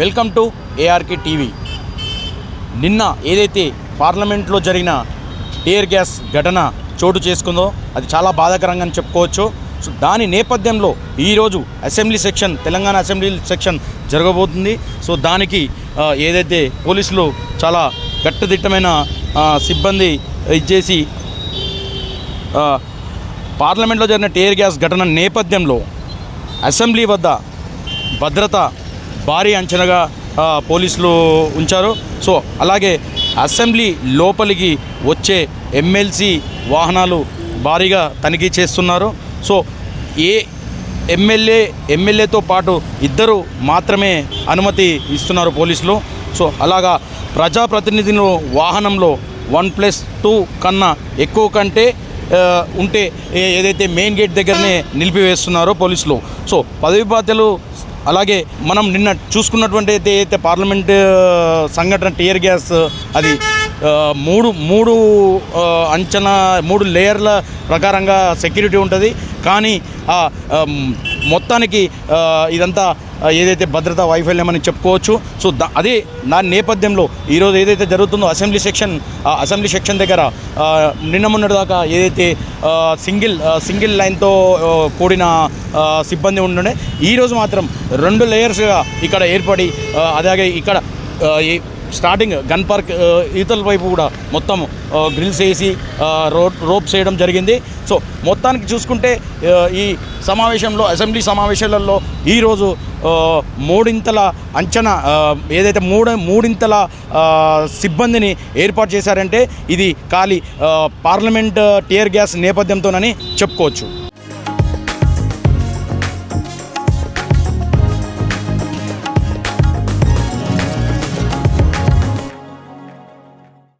Welcome to ARK TV. నిన్న ఏదైతే పార్లమెంట్లో జరిగిన టీయర్ గ్యాస్ ఘటన చోటు చేసుకుందో అది చాలా బాధాకరంగా అని చెప్పుకోవచ్చు. సో దాని నేపథ్యంలో ఈరోజు assembly section Telangana assembly section జరగబోతుంది. సో దానికి ఏదైతే పోలీసులు చాలా గట్టుదిట్టమైన సిబ్బంది ఇచ్చేసి పార్లమెంట్లో జరిగిన టీయర్ గ్యాస్ ఘటన నేపథ్యంలో అసెంబ్లీ వద్ద భద్రత భారీ అంచనగా పోలీసులు ఉంచారు. సో అలాగే అసెంబ్లీ లోపలికి వచ్చే ఎమ్మెల్సీ వాహనాలు భారీగా తనిఖీ చేస్తున్నారు. సో ఏ ఎమ్మెల్యే ఎమ్మెల్యేతో పాటు ఇద్దరు మాత్రమే అనుమతి ఇస్తున్నారు పోలీసులు. సో అలాగా ప్రజాప్రతినిధులు వాహనంలో వన్ ప్లస్ టూ కన్నా ఎక్కువ కంటే ఉంటే ఏదైతే మెయిన్ గేట్ దగ్గరనే నిలిపివేస్తున్నారో పోలీసులు. సో పదవి బాధ్యతలు అలాగే మనం నిన్న చూసుకున్నటువంటి అయితే అయితే పార్లమెంట్ సంఘటన టీయర్ గ్యాస్ అది మూడు మూడు అంచనా మూడు లేయర్ల ప్రకారంగా సెక్యూరిటీ ఉంటుంది. కానీ మొత్తానికి ఇదంతా ఏదైతే భద్రతా వైఫల్యం అని చెప్పుకోవచ్చు. సో దా అదే దాని నేపథ్యంలో ఈరోజు ఏదైతే జరుగుతుందో అసెంబ్లీ సెక్షన్ అసెంబ్లీ సెక్షన్ దగ్గర నిన్న మొన్నటి దాకా ఏదైతే సింగిల్ సింగిల్ లైన్తో కూడిన సిబ్బంది ఉండే ఈరోజు మాత్రం రెండు లేయర్స్గా ఇక్కడ ఏర్పడి అలాగే ఇక్కడ ఈ స్టార్టింగ్ గన్ పార్క్ ఈతల వైపు కూడా మొత్తం గ్రిల్స్ వేసి రో రోప్ రోప్స్ వేయడం జరిగింది. సో మొత్తానికి చూసుకుంటే ఈ సమావేశంలో అసెంబ్లీ సమావేశాలలో ఈరోజు మూడింతల అంచనా ఏదైతే మూడు మూడింతల సిబ్బందిని ఏర్పాటు చేశారంటే ఇది ఖాళీ పార్లమెంట్ టీయర్ గ్యాస్ నేపథ్యంతోనని చెప్పుకోవచ్చు.